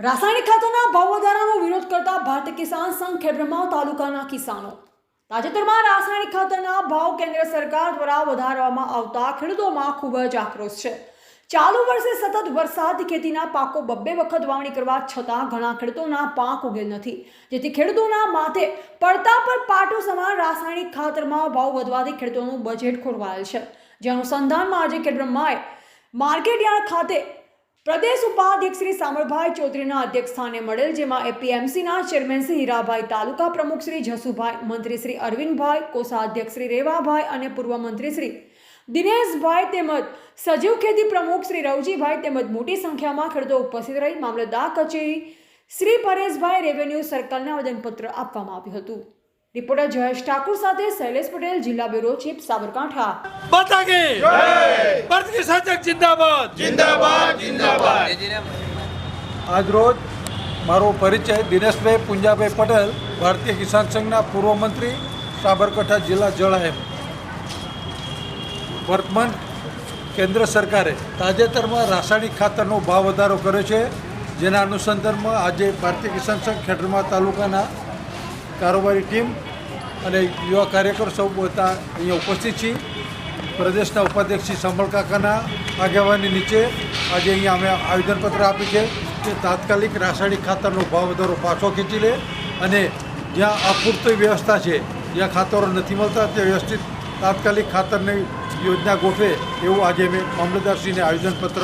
રાસાયણિક ખાતરના ભાવ વધારાનો વિરોધ કરતા ભારતીય કિસાન સંઘ ખેડબ્રહ્મા તાલુકાના કિસાનો. તાજેતરમાં રાસાયણિક ખાતરના ભાવ કેન્દ્ર સરકાર દ્વારા વધારવામાં આવતા ખેડૂતોમાં ખૂબ જ આક્રોશ છે. ચાલુ વર્ષે સતત વરસાદ ખેતીના પાકો બબ્બે વખત વાવણી કરવા છતાં ઘણા ખેડૂતોના પાક ઉગેલ નથી. જેથી ખેડૂતોના માથે પડતા પર પાટો સમાન રાસાયણિક ખાતરમાં ભાવ વધવાથી ખેડૂતોનું બજેટ ખોરવાયેલ છે. જે અનુસંધાનમાં આજે ખેડબ્રહ્માએ માર્કેટયાર્ડ ખાતે પ્રદેશ ઉપાધ્યક્ષ શ્રી સામળભાઈ ચૌધરીના અધ્યક્ષ સ્થાને મળેલ જેમાં એપીએમસીના ચેરમેન શ્રી હીરાભાઈ તાલુકા પ્રમુખ શ્રી જસુભાઈ મંત્રી શ્રી અરવિંદભાઈ કોષાધ્યક્ષ શ્રી રેવાભાઈ અને પૂર્વ મંત્રી શ્રી દિનેશભાઈ તેમજ સજીવ ખેતી પ્રમુખ શ્રી રવજીભાઈ તેમજ મોટી સંખ્યામાં ખેડૂતો ઉપસ્થિત રહી મામલતદાર કચેરી શ્રી પરેશભાઈ રેવન્યુ સર્કલને આવેદનપત્ર આપવામાં આવ્યું હતું. રિપોર્ટર જયેશ ઠાકુર સાથે શૈલેષ પટેલ જિલ્લા બ્યુરો ચીફ સાબરકાંઠા. સર્જક જિંદાબાદ. જિંદાબાદ જિંદાબાદ. આજ રોજ મારો પરિચય દિનેશભાઈ પુંજાભાઈ પટેલ ભારતીય કિસાન સંઘના પૂર્વ મંત્રી સાબરકાંઠા જિલ્લા જળાયમ વર્તમાન કેન્દ્ર સરકારે તાજેતરમાં રાસાયણિક ખાતરનો ભાવ વધારો કર્યો છે જેના અનુસંધાનમાં આજે ભારતીય કિસાન સંઘ ખેડરમા તાલુકાના કારોબારી ટીમ અને યુવા કાર્યકર સૌ બધા અહીંયા ઉપસ્થિત છીએ. પ્રદેશના ઉપાધ્યક્ષ શ્રી સંભળકાકાના આગેવાની નીચે આજે અહીંયા અમે આવેદનપત્ર આપ્યું છે કે તાત્કાલિક રાસાયણિક ખાતરનો ભાવ વધારો પાછો ખેંચી લે અને જ્યાં અપૂરતી વ્યવસ્થા છે, જ્યાં ખાતરો નથી મળતા તે વ્યવસ્થિત તાત્કાલિક ખાતરની યોજના ગોઠવે એવું આજે અમે મામલતદારશ્રીને આવેદનપત્ર